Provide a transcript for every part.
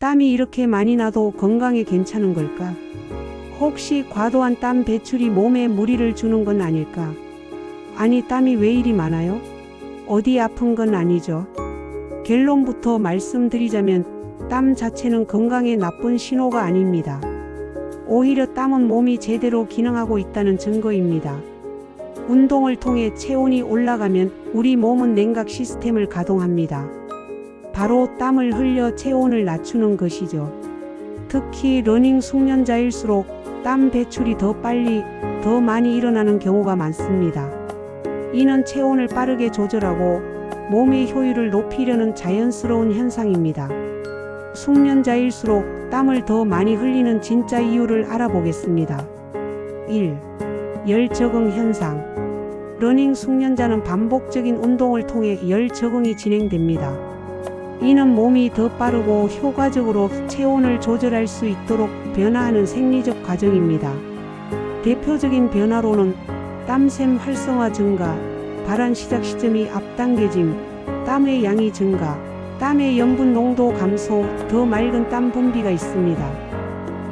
땀이 이렇게 많이 나도 건강에 괜찮은 걸까? 혹시 과도한 땀 배출이 몸에 무리를 주는 건 아닐까? 아니, 땀이 왜 이리 많아요? 어디 아픈 건 아니죠. 결론부터 말씀드리자면 땀 자체는 건강에 나쁜 신호가 아닙니다. 오히려 땀은 몸이 제대로 기능하고 있다는 증거입니다. 운동을 통해 체온이 올라가면 우리 몸은 냉각 시스템을 가동합니다. 바로 땀을 흘려 체온을 낮추는 것이죠. 특히 러닝 숙련자일수록 땀 배출이 더 빨리, 더 많이 일어나는 경우가 많습니다. 이는 체온을 빠르게 조절하고 몸의 효율을 높이려는 자연스러운 현상입니다. 숙련자일수록 땀을 더 많이 흘리는 진짜 이유를 알아보겠습니다. 1. 열 적응 현상. 러닝 숙련자는 반복적인 운동을 통해 열 적응이 진행됩니다. 이는 몸이 더 빠르고 효과적으로 체온을 조절할 수 있도록 변화하는 생리적 과정입니다. 대표적인 변화로는 땀샘 활성화 증가, 발한 시작 시점이 앞당겨짐, 땀의 양이 증가, 땀의 염분 농도 감소, 더 맑은 땀 분비가 있습니다.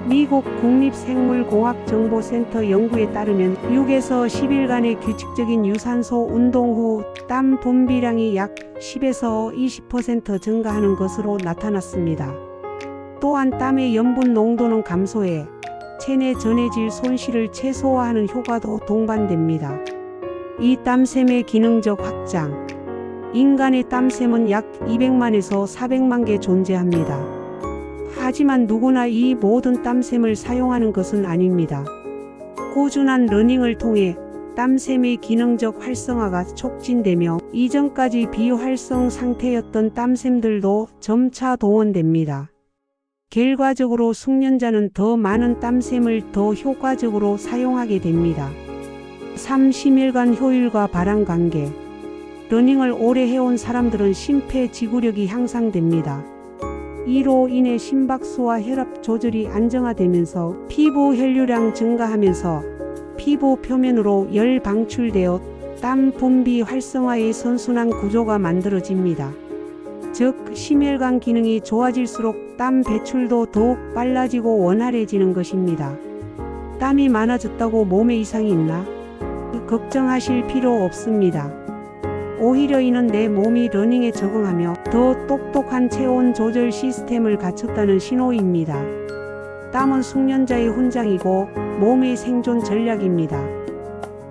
미국 국립생물공학정보센터 연구에 따르면 6에서 10일간의 규칙적인 유산소 운동 후 땀 분비량이 약 10에서 20% 증가하는 것으로 나타났습니다. 또한 땀의 염분 농도는 감소해 체내 전해질 손실을 최소화하는 효과도 동반됩니다. 이 땀샘의 기능적 확장. 인간의 땀샘은 약 200만에서 400만 개 존재합니다. 하지만 누구나 이 모든 땀샘을 사용하는 것은 아닙니다. 꾸준한 러닝을 통해 땀샘의 기능적 활성화가 촉진되며 이전까지 비활성 상태였던 땀샘들도 점차 동원됩니다. 결과적으로 숙련자는 더 많은 땀샘을 더 효과적으로 사용하게 됩니다. 30일간 효율과 바람 관계. 러닝을 오래 해온 사람들은 심폐 지구력이 향상됩니다. 이로 인해 심박수와 혈압 조절이 안정화되면서 피부 혈류량 증가하면서 피부 표면으로 열 방출되어 땀 분비 활성화의 선순환 구조가 만들어집니다. 즉, 심혈관 기능이 좋아질수록 땀 배출도 더욱 빨라지고 원활해지는 것입니다. 땀이 많아졌다고 몸에 이상이 있나? 걱정하실 필요 없습니다. 오히려 이는 내 몸이 러닝에 적응하며 더 똑똑한 체온 조절 시스템을 갖췄다는 신호입니다. 땀은 숙련자의 훈장이고 몸의 생존 전략입니다.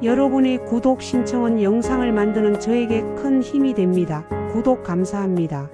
여러분의 구독 신청은 영상을 만드는 저에게 큰 힘이 됩니다. 구독 감사합니다.